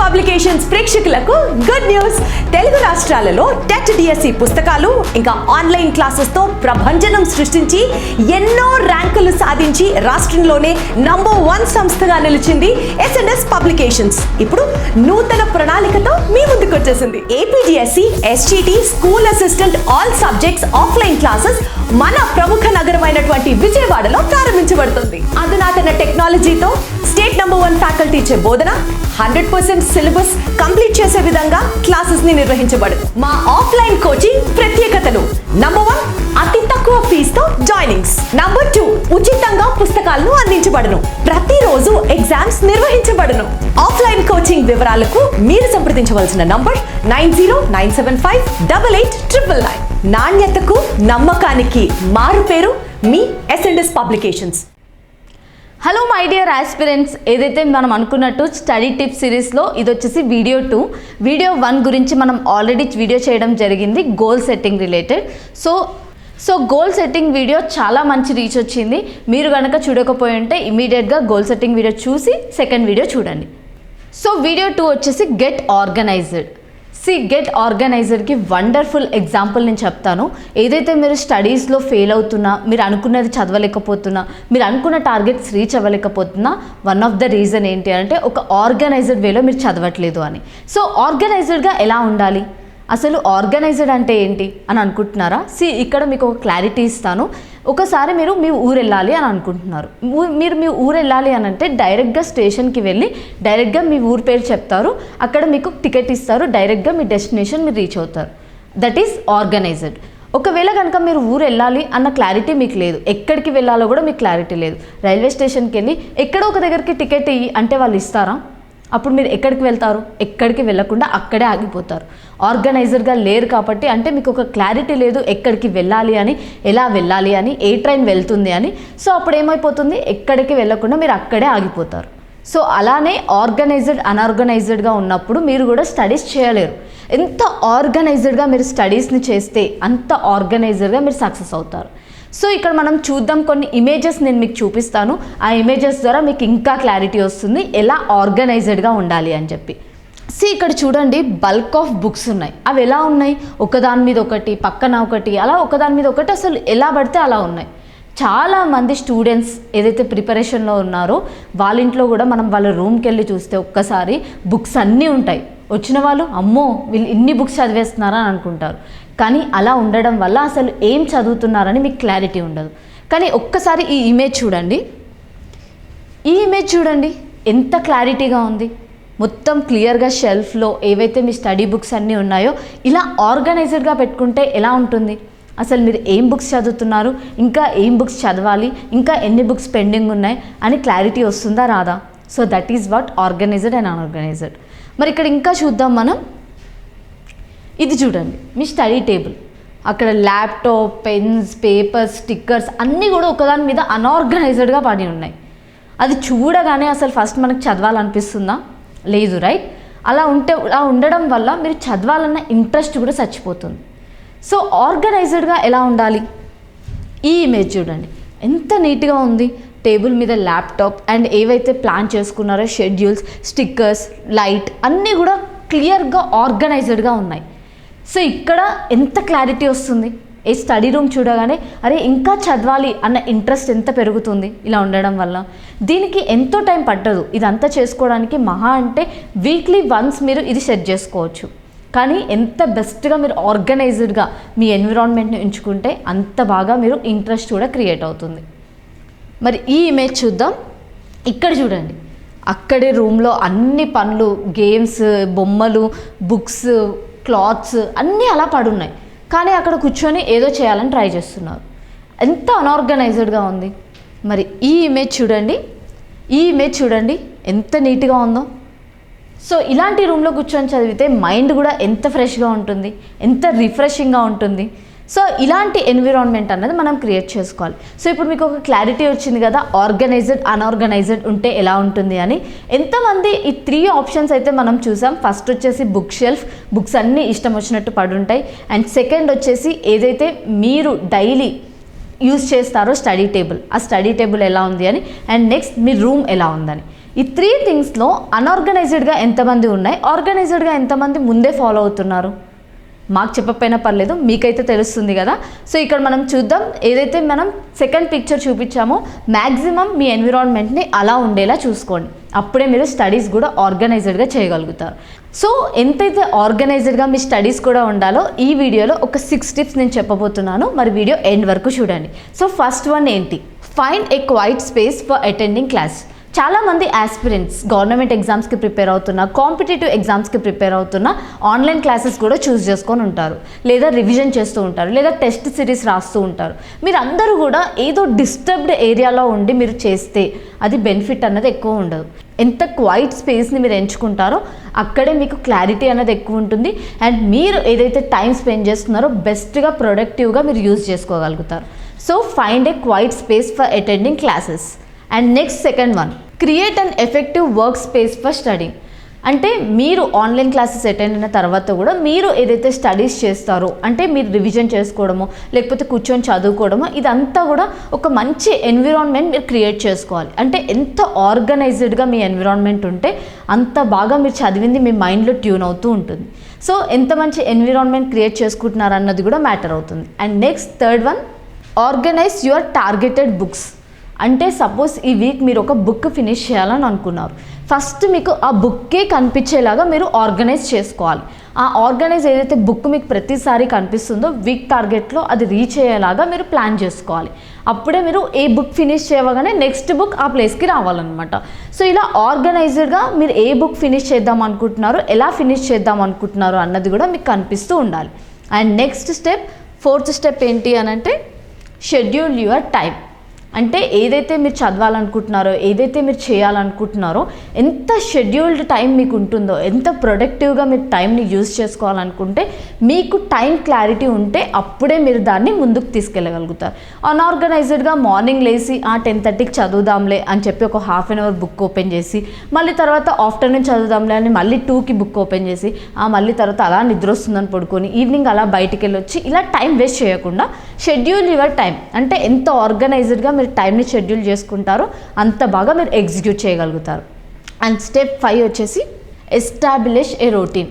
Publications ప్రేక్షకులకు good news. Telugu రాష్ట్రాలలో TET DSC పుస్తకాలు ఇంకా ఆన్లైన్ క్లాసెస్తో ప్రభంజనం సృష్టించి ఎన్నో ర్యాంకులు సాధించి రాష్ట్రంలోనే నంబర్ వన్ సంస్థగా నిలిచింది ఎస్ఎన్ఎస్ పబ్లికేషన్స్. ఇప్పుడు నూతన ప్రణాళికతో మీ ముందుకు వచ్చేసింది. APDSC SGT school assistant all subjects offline classes మన ప్రముఖ నగరమైనటువంటి విజయవాడలో ప్రారంభించబడుతుంది. అధునాతన టెక్నాలజీతో స్టేట్ నంబర్ వన్ ఫ్యాకల్టీ ఇచ్చే బోధన హండ్రెడ్ పర్సెంట్ సిలబస్ కంప్లీట్ చేసే విధంగా క్లాసెస్ని నిర్వహించబడు మా ఆఫ్లైన్ కోచింగ్ ప్రత్యేకతలు. నంబర్ వన్ అతి తక్కువ ఫీజుతో జాయినింగ్స్ నంబర్ టూ ఉచితంగా పుస్తకాలను అందించబడను. ప్రతిరోజు ఎగ్జామ్స్ నిర్వహించబడును. ఆఫ్లైన్ కోచింగ్ వివరాలకు మీరు సంప్రదించవలసిన number nine zero nine seven five double eight triple nine నాణ్యతకు నమ్మకానికి మారు పేరు మీ S and S publications hello my dear aspirants ఏదైతే మనం అనుకున్నట్టు స్టడీ టిప్ సిరీస్లో ఇది వచ్చేసి వీడియో టూ వీడియో వన్ గురించి మనం ఆల్రెడీ వీడియో చేయడం జరిగింది goal setting related so so goal setting video చాలా మంచి రీచ్ వచ్చింది. మీరు కనుక చూడకపోయి ఉంటే ఇమీడియట్గా గోల్ సెట్టింగ్ వీడియో చూసి సెకండ్ వీడియో చూడండి. సో వీడియో టూ వచ్చేసి గెట్ ఆర్గనైజ్డ్ సి గెట్ ఆర్గనైజర్కి వండర్ఫుల్ ఎగ్జాంపుల్ నేను చెప్తాను. ఏదైతే మీరు స్టడీస్లో ఫెయిల్ అవుతున్నా మీరు అనుకున్నది చదవలేకపోతున్నా మీరు అనుకున్న టార్గెట్స్ రీచ్ అవ్వలేకపోతున్నా వన్ ఆఫ్ ద రీజన్ ఏంటి అంటే ఒక ఆర్గనైజర్డ్ వేలో మీరు చదవట్లేదు అని. సో ఆర్గనైజర్డ్గా ఎలా ఉండాలి? అసలు ఆర్గనైజర్డ్ అంటే ఏంటి అని అనుకుంటున్నారా? సి ఇక్కడ మీకు ఒక క్లారిటీ ఇస్తాను. ఒకసారి మీరు మీ ఊరు వెళ్ళాలి అని అనుకుంటున్నారు. మీరు మీ ఊరు వెళ్ళాలి అని అంటే డైరెక్ట్గా స్టేషన్కి వెళ్ళి డైరెక్ట్గా మీ ఊరు పేరు చెప్తారు. అక్కడ మీకు టికెట్ ఇస్తారు. డైరెక్ట్గా మీ డెస్టినేషన్ మీరు రీచ్ అవుతారు. That is organised. ఒకవేళ కనుక మీరు ఊరు వెళ్ళాలి అన్న క్లారిటీ మీకు లేదు. ఎక్కడికి వెళ్ళాలో కూడా మీకు క్లారిటీ లేదు. రైల్వే స్టేషన్కి వెళ్ళి ఎక్కడో ఒక దగ్గరికి టికెట్ ఇయ్యి అంటే వాళ్ళు ఇస్తారా? అప్పుడు మీరు ఎక్కడికి వెళ్తారు? ఎక్కడికి వెళ్ళకుండా అక్కడే ఆగిపోతారు. ఆర్గనైజర్గా లేరు కాబట్టి అంటే మీకు ఒక క్లారిటీ లేదు ఎక్కడికి వెళ్ళాలి అని ఎలా వెళ్ళాలి అని ఏ ట్రైన్ వెళ్తుంది అని. సో అప్పుడు ఏమైపోతుంది? ఎక్కడికి వెళ్ళకుండా మీరు అక్కడే ఆగిపోతారు. సో అలానే ఆర్గనైజ్డ్ అన్ఆర్గనైజ్డ్గా ఉన్నప్పుడు మీరు కూడా స్టడీస్ చేయలేరు. ఎంత ఆర్గనైజ్డ్గా మీరు స్టడీస్ని చేస్తే అంత ఆర్గనైజర్గా మీరు సక్సెస్ అవుతారు. సో ఇక్కడ మనం చూద్దాం కొన్ని ఇమేజెస్ నేను మీకు చూపిస్తాను. ఆ ఇమేజెస్ ద్వారా మీకు ఇంకా క్లారిటీ వస్తుంది. ఎలా ఆర్గనైజ్డ్గా ఉండాలి అని చెప్పి. సో ఇక్కడ చూడండి బల్క్ ఆఫ్ బుక్స్ ఉన్నాయి. అవి ఎలా ఉన్నాయి? ఒకదాని మీద ఒకటి పక్కన ఒకటి అలా ఒకదాని మీద ఒకటి అసలు ఎలా పడితే అలా ఉన్నాయి. చాలా మంది స్టూడెంట్స్ ఏదైతే ప్రిపరేషన్లో ఉన్నారో వాళ్ళ ఇంట్లో కూడా మనం వాళ్ళ రూమ్కి వెళ్ళి చూస్తే ఒక్కసారి బుక్స్ అన్నీ ఉంటాయి. వచ్చిన వాళ్ళు అమ్మో వీళ్ళు ఇన్ని బుక్స్ చదివేస్తున్నారా అని అనుకుంటారు. కానీ అలా ఉండడం వల్ల అసలు ఏం చదువుతున్నారని మీకు క్లారిటీ ఉండదు. కానీ ఒక్కసారి ఈ ఇమేజ్ చూడండి. ఈ ఇమేజ్ చూడండి. ఎంత క్లారిటీగా ఉంది. మొత్తం క్లియర్గా షెల్ఫ్లో ఏవైతే మీ స్టడీ బుక్స్ అన్నీ ఉన్నాయో ఇలా ఆర్గనైజ్డ్గా పెట్టుకుంటే ఎలా ఉంటుంది? అసలు మీరు ఏం బుక్స్ చదువుతున్నారు? ఇంకా ఏం బుక్స్ చదవాలి? ఇంకా ఎన్ని బుక్స్ పెండింగ్ ఉన్నాయి? అని క్లారిటీ వస్తుందా రాదా? So that is what organised and unorganised మరి ఇక్కడ ఇంకా చూద్దాం మనం. ఇది చూడండి మీ స్టడీ టేబుల్ అక్కడ ల్యాప్టాప్ పెన్స్ పేపర్స్ స్టిక్కర్స్ అన్నీ కూడా ఒకదాని మీద అన్ఆర్గనైజ్డ్గా పడి ఉన్నాయి. అది చూడగానే అసలు ఫస్ట్ మనకు చదవాలనిపిస్తుందా? లేదు రైట్ అలా ఉంటే అలా ఉండడం వల్ల మీరు చదవాలన్న ఇంట్రెస్ట్ కూడా చచ్చిపోతుంది. సో ఆర్గనైజ్డ్గా ఎలా ఉండాలి? ఈ ఇమేజ్ చూడండి. ఎంత నీట్గా ఉంది. టేబుల్ మీద ల్యాప్టాప్ అండ్ ఏవైతే ప్లాన్ చేసుకున్నారో షెడ్యూల్స్ స్టిక్కర్స్ లైట్ అన్నీ కూడా క్లియర్గా ఆర్గనైజ్డ్గా ఉన్నాయి. సో ఇక్కడ ఎంత క్లారిటీ వస్తుంది? ఏ స్టడీ రూమ్ చూడగానే అరే ఇంకా చదవాలి అన్న ఇంట్రెస్ట్ ఎంత పెరుగుతుంది ఇలా ఉండడం వల్ల? దీనికి ఎంతో టైం పట్టదు. ఇదంతా చేసుకోవడానికి మహా అంటే వీక్లీ వన్స్ మీరు ఇది సెట్ చేసుకోవచ్చు. కానీ ఎంత బెస్ట్గా మీరు ఆర్గనైజ్డ్గా మీ ఎన్విరాన్మెంట్ని ఎంచుకుంటే అంత బాగా మీరు ఇంట్రెస్ట్ కూడా క్రియేట్ అవుతుంది. మరి ఈ ఇమేజ్ చూద్దాం. ఇక్కడ చూడండి. అక్కడే రూమ్లో అన్ని పనులు గేమ్స్ బొమ్మలు బుక్స్ క్లాత్స్ అన్నీ అలా పడున్నాయి. కానీ అక్కడ కూర్చొని ఏదో చేయాలని ట్రై చేస్తున్నారు. ఎంత అన్ఆర్గనైజ్డ్గా ఉంది. మరి ఈ ఇమేజ్ చూడండి. ఈ ఇమేజ్ చూడండి. ఎంత నీట్గా ఉందో. సో ఇలాంటి రూమ్లో కూర్చొని చదివితే మైండ్ కూడా ఎంత ఫ్రెష్గా ఉంటుంది. ఎంత రిఫ్రెషింగ్గా ఉంటుంది. సో ఇలాంటి ఎన్విరాన్మెంట్ అన్నది మనం క్రియేట్ చేసుకోవాలి. సో ఇప్పుడు మీకు ఒక క్లారిటీ వచ్చింది కదా ఆర్గనైజ్డ్ అన్ఆర్గనైజ్డ్ ఉంటే ఎలా ఉంటుంది అని. ఎంతమంది ఈ త్రీ ఆప్షన్స్ అయితే మనం చూసాం. ఫస్ట్ వచ్చేసి బుక్ షెల్ఫ్ బుక్స్ అన్నీ ఇష్టం వచ్చినట్టు పడుంటాయి. అండ్ సెకండ్ వచ్చేసి ఏదైతే మీరు డైలీ యూస్ చేస్తారో స్టడీ టేబుల్ ఆ స్టడీ టేబుల్ ఎలా ఉంది అని. అండ్ నెక్స్ట్ మీ రూమ్ ఎలా ఉందని. ఈ త్రీ థింగ్స్లో అన్ఆర్గనైజ్డ్గా ఎంతమంది ఉన్నాయి? ఆర్గనైజ్డ్గా ఎంతమంది ముందే ఫాలో అవుతున్నారు? మాకు చెప్పకపోయినా పర్లేదు మీకైతే తెలుస్తుంది కదా. సో ఇక్కడ మనం చూద్దాం ఏదైతే మనం సెకండ్ పిక్చర్ చూపించామో మ్యాక్సిమం మీ ఎన్విరాన్మెంట్ని అలా ఉండేలా చూసుకోండి. అప్పుడే మీరు స్టడీస్ కూడా ఆర్గనైజ్డ్గా చేయగలుగుతారు. సో ఎంతైతే ఆర్గనైజ్డ్గా మీ స్టడీస్ కూడా ఉండాలో ఈ వీడియోలో ఒక సిక్స్ టిప్స్ నేను చెప్పబోతున్నాను. మరి వీడియో ఎండ్ వరకు చూడండి. సో ఫస్ట్ వన్ ఏంటి? Find a quiet space for attending class చాలామంది ఆస్పిరెంట్స్ గవర్నమెంట్ ఎగ్జామ్స్కి ప్రిపేర్ అవుతున్న కాంపిటేటివ్ ఎగ్జామ్స్కి ప్రిపేర్ అవుతున్న ఆన్లైన్ క్లాసెస్ కూడా చూస్ చేసుకొని ఉంటారు. లేదా రివిజన్ చేస్తూ ఉంటారు లేదా టెస్ట్ సిరీస్ రాస్తూ ఉంటారు. మీరు అందరూ కూడా ఏదో డిస్టర్బ్డ్ ఏరియాలో ఉండి మీరు చేస్తే అది బెనిఫిట్ అన్నది ఎక్కువ ఉండదు. ఎంత క్వైట్ స్పేస్ని మీరు ఎంచుకుంటారో అక్కడే మీకు క్లారిటీ అనేది ఎక్కువ ఉంటుంది. అండ్ మీరు ఏదైతే టైం స్పెండ్ చేస్తున్నారో బెస్ట్గా ప్రొడక్టివ్గా మీరు యూజ్ చేసుకోగలుగుతారు. So find a quiet space for attending classes and next second one create an effective work space for study అంటే మీరు ఆన్లైన్ క్లాసెస్ అటెండ్ అయిన తర్వాత కూడా మీరు ఏదైతే స్టడీస్ చేస్తారో అంటే మీరు రివిజన్ చేసుకోవడమో లేకపోతే కూర్చొని చదువుకోవడమో ఇదంతా కూడా ఒక మంచి ఎన్విరాన్మెంట్ మీరు క్రియేట్ చేసుకోవాలి. అంటే ఎంత ఆర్గనైజ్డ్గా మీ ఎన్విరాన్మెంట్ ఉంటే అంత బాగా మీరు చదివింది మీ మైండ్లో ట్యూన్ అవుతూ ఉంటుంది. సో ఎంత మంచి ఎన్విరాన్మెంట్ క్రియేట్ చేసుకుంటున్నారు అన్నది కూడా మ్యాటర్ అవుతుంది. And next third one organise your targeted books అంటే సపోజ్ ఈ వీక్ మీరు ఒక బుక్ ఫినిష్ చేయాలని అనుకున్నారు. ఫస్ట్ మీకు ఆ బుక్కే కనిపించేలాగా మీరు ఆర్గనైజ్ చేసుకోవాలి. ఆ ఆర్గనైజ్ ఏదైతే బుక్ మీకు ప్రతిసారి కనిపిస్తుందో వీక్ టార్గెట్లో అది రీచ్ అయ్యేలాగా మీరు ప్లాన్ చేసుకోవాలి. అప్పుడే మీరు ఏ బుక్ ఫినిష్ చేయగానే నెక్స్ట్ బుక్ ఆ ప్లేస్కి రావాలన్నమాట. సో ఇలా ఆర్గనైజ్డ్గా మీరు ఏ బుక్ ఫినిష్ చేద్దాం అనుకుంటున్నారో ఎలా ఫినిష్ చేద్దాం అనుకుంటున్నారో అన్నది కూడా మీకు కనిపిస్తూ ఉండాలి. And next step fourth step ఏంటి అని అంటే షెడ్యూల్ యువర్ టైం అంటే ఏదైతే మీరు చదవాలనుకుంటున్నారో ఏదైతే మీరు చేయాలనుకుంటున్నారో ఎంత షెడ్యూల్డ్ టైం మీకు ఉంటుందో ఎంత ప్రొడక్టివ్గా మీరు టైంని యూజ్ చేసుకోవాలనుకుంటే మీకు టైం క్లారిటీ ఉంటే అప్పుడే మీరు దాన్ని ముందుకు తీసుకెళ్ళగలుగుతారు. అన్ఆర్గనైజ్డ్గా మార్నింగ్ లేచి ఆ టెన్ థర్టీకి చదువుదాంలే అని చెప్పి ఒక half an hour book open చేసి మళ్ళీ తర్వాత ఆఫ్టర్నూన్ చదువుదాంలే అని మళ్ళీ టూకి బుక్ ఓపెన్ చేసి ఆ మళ్ళీ తర్వాత అలా నిద్ర వస్తుందని పడుకొని ఈవినింగ్ అలా బయటికి వెళ్ళొచ్చి ఇలా టైం వేస్ట్ చేయకుండా షెడ్యూల్ యువర్ టైం అంటే ఎంత ఆర్గనైజ్డ్గా మీరు టైంని షెడ్యూల్ చేసుకుంటారో అంత బాగా మీరు ఎగ్జిక్యూట్ చేయగలుగుతారు. అండ్ స్టెప్ ఫైవ్ వచ్చేసి ఎస్టాబ్లిష్ ఏ రొటీన్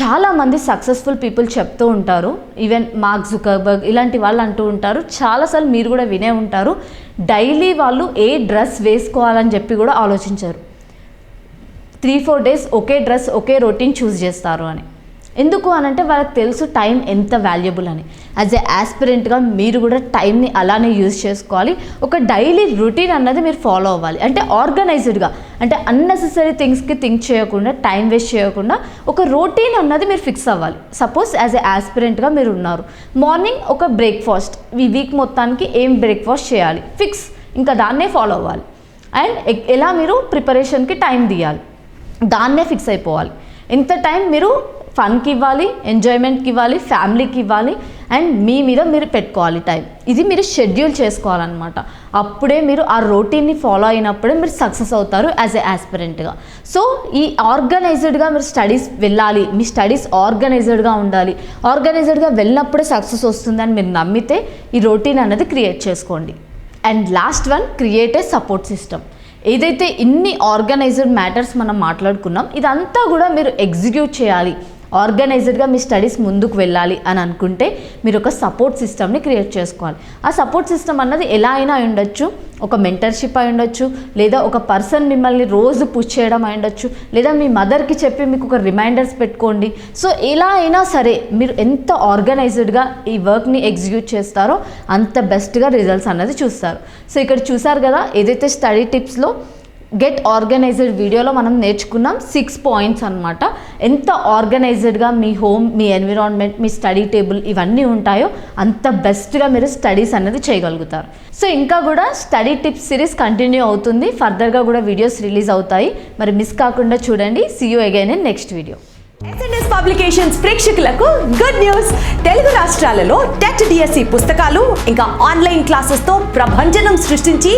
చాలామంది సక్సెస్ఫుల్ పీపుల్ చెప్తూ ఉంటారు. ఈవెన్ మార్క్ జుకర్బర్గ్ ఇలాంటి వాళ్ళు అంటూ ఉంటారు. చాలాసార్లు మీరు కూడా వినే ఉంటారు. డైలీ వాళ్ళు ఏ డ్రెస్ వేసుకోవాలని చెప్పి కూడా ఆలోచించారు. త్రీ ఫోర్ డేస్ ఒకే డ్రెస్ ఒకే రొటీన్ చూస్ చేస్తారు అని. ఎందుకు అని అంటే వాళ్ళకి తెలుసు టైం ఎంత వాల్యుబుల్ అని. యాజ్ ఎ యాస్పిరెంట్గా మీరు కూడా టైంని అలానే యూజ్ చేసుకోవాలి. ఒక డైలీ రొటీన్ అన్నది మీరు ఫాలో అవ్వాలి. అంటే ఆర్గనైజ్డ్గా అంటే అన్నెసెసరీ థింగ్స్కి థింక్ చేయకుండా టైం వేస్ట్ చేయకుండా ఒక రొటీన్ అన్నది మీరు ఫిక్స్ అవ్వాలి. సపోజ్ యాజ్ ఎ యాస్పిరెంట్గా మీరు ఉన్నారు. మార్నింగ్ ఒక బ్రేక్ఫాస్ట్ ఈ వీక్ మొత్తానికి ఏం బ్రేక్ఫాస్ట్ చేయాలి? ఫిక్స్ ఇంకా దాన్నే ఫాలో అవ్వాలి. అండ్ ఎలా మీరు ప్రిపరేషన్కి టైం తీయాలి? దాన్నే ఫిక్స్ అయిపోవాలి. ఎంత టైం మీరు ఫన్కి ఇవ్వాలి ఎంజాయ్మెంట్కి ఇవ్వాలి ఫ్యామిలీకి ఇవ్వాలి అండ్ మీ మీద మీరు పెట్టుకోవాలి టైం ఇది మీరు షెడ్యూల్ చేసుకోవాలన్నమాట. అప్పుడే మీరు ఆ రొటీన్ని ఫాలో అయినప్పుడే మీరు సక్సెస్ అవుతారు యాజ్ ఎ యాస్పిరెంట్గా సో ఈ ఆర్గనైజ్డ్గా మీరు స్టడీస్ వెళ్ళాలి మీ స్టడీస్ ఆర్గనైజ్డ్గా ఉండాలి ఆర్గనైజ్డ్గా వెళ్ళినప్పుడే సక్సెస్ వస్తుందని మీరు నమ్మితే ఈ రొటీన్ అనేది క్రియేట్ చేసుకోండి. And last one create a support system ఏదైతే ఇన్ని ఆర్గనైజ్డ్ మ్యాటర్స్ మనం మాట్లాడుకున్నాం ఇదంతా కూడా మీరు ఎగ్జిక్యూట్ చేయాలి. ఆర్గనైజ్డ్గా మీ స్టడీస్ ముందుకు వెళ్ళాలి అని అనుకుంటే మీరు ఒక సపోర్ట్ సిస్టమ్ని క్రియేట్ చేసుకోవాలి. ఆ సపోర్ట్ సిస్టమ్ అన్నది ఎలా అయినా అయి ఉండొచ్చు. ఒక మెంటర్షిప్ అయి ఉండొచ్చు. లేదా ఒక పర్సన్ మిమ్మల్ని రోజు పుష్ చేయడం అయి ఉండొచ్చు. లేదా మీ మదర్కి చెప్పి మీకు ఒక రిమైండర్స్ పెట్టుకోండి. సో ఎలా అయినా సరే మీరు ఎంత ఆర్గనైజ్డ్గా ఈ వర్క్ని ఎగ్జిక్యూట్ చేస్తారో అంత బెస్ట్గా రిజల్ట్స్ అన్నది చూస్తారు. సో ఇక్కడ చూసారు కదా ఏదైతే స్టడీ టిప్స్లో గెట్ ఆర్గనైజ్డ్ వీడియోలో మనం నేర్చుకున్నాం సిక్స్ పాయింట్స్ అనమాట ఎంత ఆర్గనైజ్డ్గా మీ హోమ్ మీ ఎన్విరాన్మెంట్ మీ స్టడీ టేబుల్ ఇవన్నీ ఉంటాయో అంత బెస్ట్గా మీరు స్టడీస్ అనేది చేయగలుగుతారు. సో ఇంకా కూడా స్టడీ టిప్స్ సిరీస్ కంటిన్యూ అవుతుంది. ఫర్దర్గా కూడా వీడియోస్ రిలీజ్ అవుతాయి. మరి మిస్ కాకుండా చూడండి. See you again in next video SNS publications ప్రేక్షకులకు గుడ్ న్యూస్ తెలుగు రాష్ట్రాలలో టెట్ డిఎస్సి పుస్తకాలు ఇంకా ఆన్లైన్ క్లాసెస్తో ప్రభంజనం సృష్టించి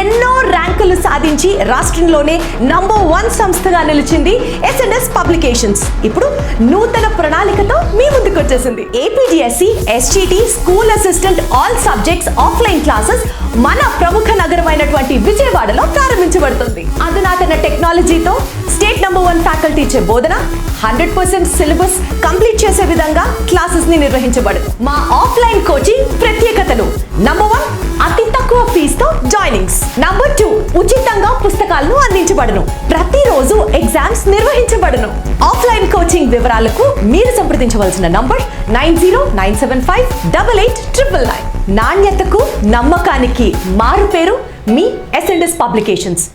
ఎన్నో ర్యాంకులు సాధించి రాష్ట్రంలోనే నంబర్ వన్ సంస్థగా నిలిచింది ఎస్ఎన్ఎస్ పబ్లికేషన్స్ ఇప్పుడు నూతన ప్రణాళికతో మీ ముందుకు వచ్చేసింది. APDSC SGT school assistant all subjects offline classes మన ప్రముఖ నగరమైనటువంటి విజయవాడలో ప్రారంభించబడుతుంది. అధునాతన టెక్నాలజీతో స్టేట్ నంబర్ వన్ ఫ్యాకల్టీ ఇచ్చే బోధన హండ్రెడ్ పర్సెంట్ సిలబస్ కంప్లీట్ చేసే విధంగా క్లాసెస్ని నిర్వహించబడును మా ఆఫ్లైన్ కోచింగ్ ప్రత్యేకతలు. నంబర్ వన్ అతి తక్కువ ఫీజుతో జాయినింగ్స్. నంబర్ టూ ఉచితంగా పుస్తకాలను అందించబడను. ప్రతిరోజు ఎగ్జామ్స్ నిర్వహించబడను. ఆఫ్లైన్ కోచింగ్ వివరాలకు మీరు సంప్రదించవలసిన number nine zero nine seven five double eight triple nine. నాణ్యతకు నమ్మకానికి మారు పేరు మీ ఎస్ఎండ్ఎస్ పబ్లికేషన్స్